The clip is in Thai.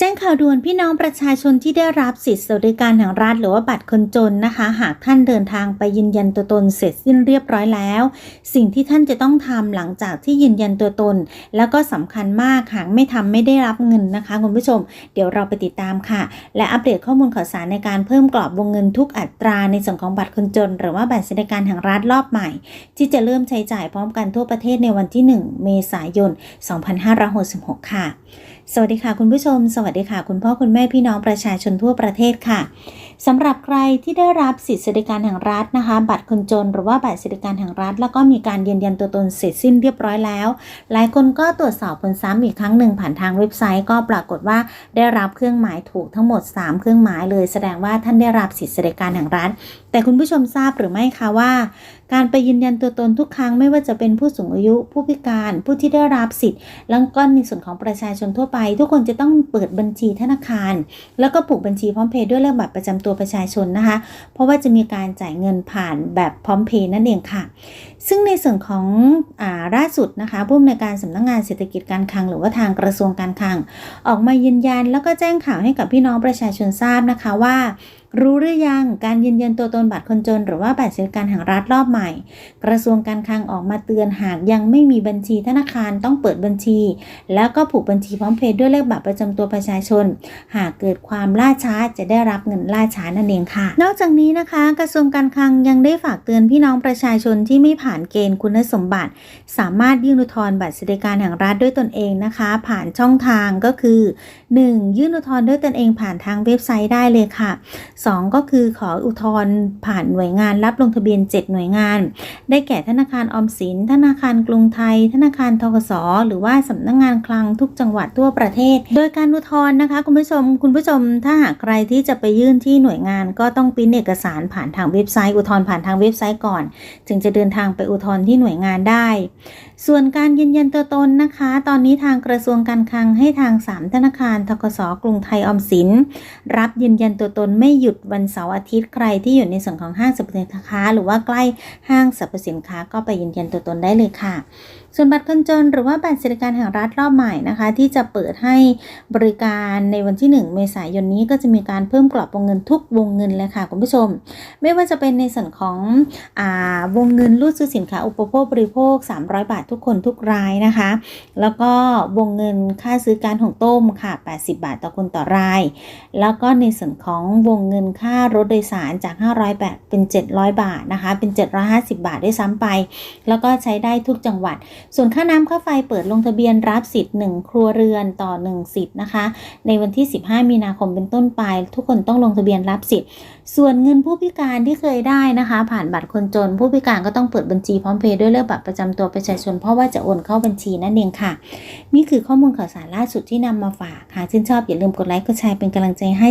แจ้งข่าวด่วนพี่น้องประชาชนที่ได้รับสิทธิสวัสดิการแห่งรัฐหรือว่าบัตรคนจนนะคะ หากท่านเดินทางไปยืนยันตัวตนเสร็จสิ้นเรียบร้อยแล้ว สิ่งที่ท่านจะต้องทำหลังจากที่ยืนยันตัวตน แล้วก็สำคัญมากหากไม่ทำไม่ได้รับเงินนะคะคุณผู้ชม เดี๋ยวเราไปติดตามค่ะ และอัปเดตข้อมูลข่าวสารในการเพิ่มกรอบวงเงินทุกอัตราในส่วนของบัตรคนจน หรือว่าบัตรสวัสดิการแห่งรัฐรอบใหม่ ที่จะเริ่มใช้จ่ายพร้อมกันทั่วประเทศในวันที่ 1 เมษายน 2566 ค่ะ สวัสดีค่ะคุณผู้ชม สวัสดีค่ะ คุณพ่อคุณแม่พี่น้องประชาชนทั่วประเทศค่ะสำหรับใครที่ได้รับสิทธิสวัสดิการแห่งรัฐนะคะ บัตรคนจนหรือว่าบัตรสวัสดิการแห่งรัฐ แล้วก็มีการยืนยันตัวตนเสร็จสิ้นเรียบร้อยแล้ว หลายคนก็ตรวจสอบผลซ้ำอีกครั้งหนึ่งผ่านทางเว็บไซต์ก็ปรากฏว่าได้รับเครื่องหมายถูกทั้งหมด 3 เครื่องหมายเลย แสดงว่าท่านได้รับสิทธิสวัสดิการแห่งรัฐ แต่คุณผู้ชมทราบหรือไม่คะว่าการไปยืนยันตัวตนทุกครั้งไม่ว่าจะเป็นผู้สูงอายุ ผู้พิการผู้ที่ได้รับสิทธิ์ แล้วก็ในส่วนของประชาชนทั่วไป ทุกคนจะต้องเปิดบัญชีธนาคาร แล้วก็ผูกบัญชีพร้อมเพย์ด้วยเลขบัตรประจำตัวประชาชนนะคะ เพราะว่าจะมีการจ่ายเงินผ่านแบบพร้อมเพย์นั่นเองค่ะ ซึ่งในส่วนของอ่าล่าสุดนะคะผู้อำนวยการสำนักงงานเศรษฐกิจการคลัง หรือว่าทางกระทรวงการคลัง ออกมายืนยัน แล้วก็แจ้งข่าวให้กับพี่น้องประชาชนทราบนะคะว่ารู้หรือยังการยืนยันตัวตนบัตรคนจน หรือว่าบัตรสวัสดิการแห่งรัฐรอบใหม่ กระทรวงการคลังออกมาเตือนหากยังไม่มีบัญชีธนาคารต้องเปิดบัญชี แล้วก็ผูกบัญชีพร้อมเพย์ด้วยเลขบัตรประจำตัวประชาชน หากเกิดความล่าช้าจะได้รับเงินล่าช้านั่นเองค่ะ นอกจากนี้นะคะ กระทรวงการคลังยังได้ฝากเตือนพี่น้องประชาชนที่ไม่ผ่านเกณฑ์คุณสมบัติ สามารถยื่นอุทธรณ์บัตรสวัสดิการแห่งรัฐด้วยตนเองนะคะ ผ่านช่องทางก็คือ 1. ยื่นอุทธรณ์ด้วยตนเองผ่านทางเว็บไซต์ได้เลยค่ะ 2. ก็คือขออุทธรณ์ผ่านหน่วยงานรับลงทะเบียน 7 หน่วยงาน ได้แก่ธนาคารออมสิน ธนาคารกรุงไทย ธนาคารทกสหรือว่าสำนักงงานคลังทุกจังหวัดทั่วประเทศ โดยการอุทธรณ์นะคะคุณผู้ชม คุณผู้ชมถ้าหากใครที่จะไปยื่นที่หน่วยงาน ก็ต้องปริ้นเอกสารผ่านทางเว็บไซต์อุทธรณ์ผ่านทางเว็บไซต์ก่อน จึงจะเดินทางไปอุทธรณ์ที่หน่วยงานได้ ส่วนการยืนยันตัวตนนะคะ ตอนนี้ทางกระทรวงการคลังให้ทาง 3 ธนาคารทกสกรุงไทยออมสิน รับยืนยันตัวตนไม่หยุุดวันเสาร์อาทิตย์ใครที่อยู่ในส่วนของห้างสรรพสินค้า หรือว่าใกล้ห้างสรรพสินค้าก็ไปยืนยันตัวตนได้เลยค่ะ ส่วนบัตรคนจนหรือว่าบัตรสวัสดิการแห่งรัฐรอบใหม่นะคะ ที่จะเปิดให้บริการในวันที่ 1 เมษายนนี้ก็จะมีการเพิ่มกรอบวงเงินทุกวงเงินเลยค่ะคุณผู้ชม ไม่ว่าจะเป็นในส่วนของอาวงเงินรูดซื้อสินค้าอุปโภคบริโภค 300 บาททุกคนทุกรายนะคะ แล้วก็วงเงินค่าซื้อการของต้มค่ะ 80 บาทต่อคนต่อราย แล้วก็ในส่วนของวงเงินินค่ารถโดยสารจาก 500บาทเป็น 700 บาทนะคะ เป็น 750 บาทด้วยซ้ำไป แล้วก็ใช้ได้ทุกจังหวัด ส่วนค่าน้ำค่าไฟเปิดลงทะเบียนรับสิทธิ์ 1 ครัวเรือนต่อ 1 สิทธิ์นะคะ ในวันที่ 15 มีนาคมเป็นต้นไป ทุกคนต้องลงทะเบียนรับสิทธิ์ ส่วนเงินผู้พิการที่เคยได้นะคะ ผ่านบัตรคนจน ผู้พิการก็ต้องเปิดบัญชีพร้อมเพย์ด้วยเลขบัตรประจำตัวประชาชน เพราะว่าจะโอนเข้าบัญชีนั่นเองค่ะ นี่คือข้อมูลข่าวสารล่าสุดที่นำมาฝากหากชื่นชอบอย่าลืมกดไลค์กดแชร์เป็นกำลังใจให้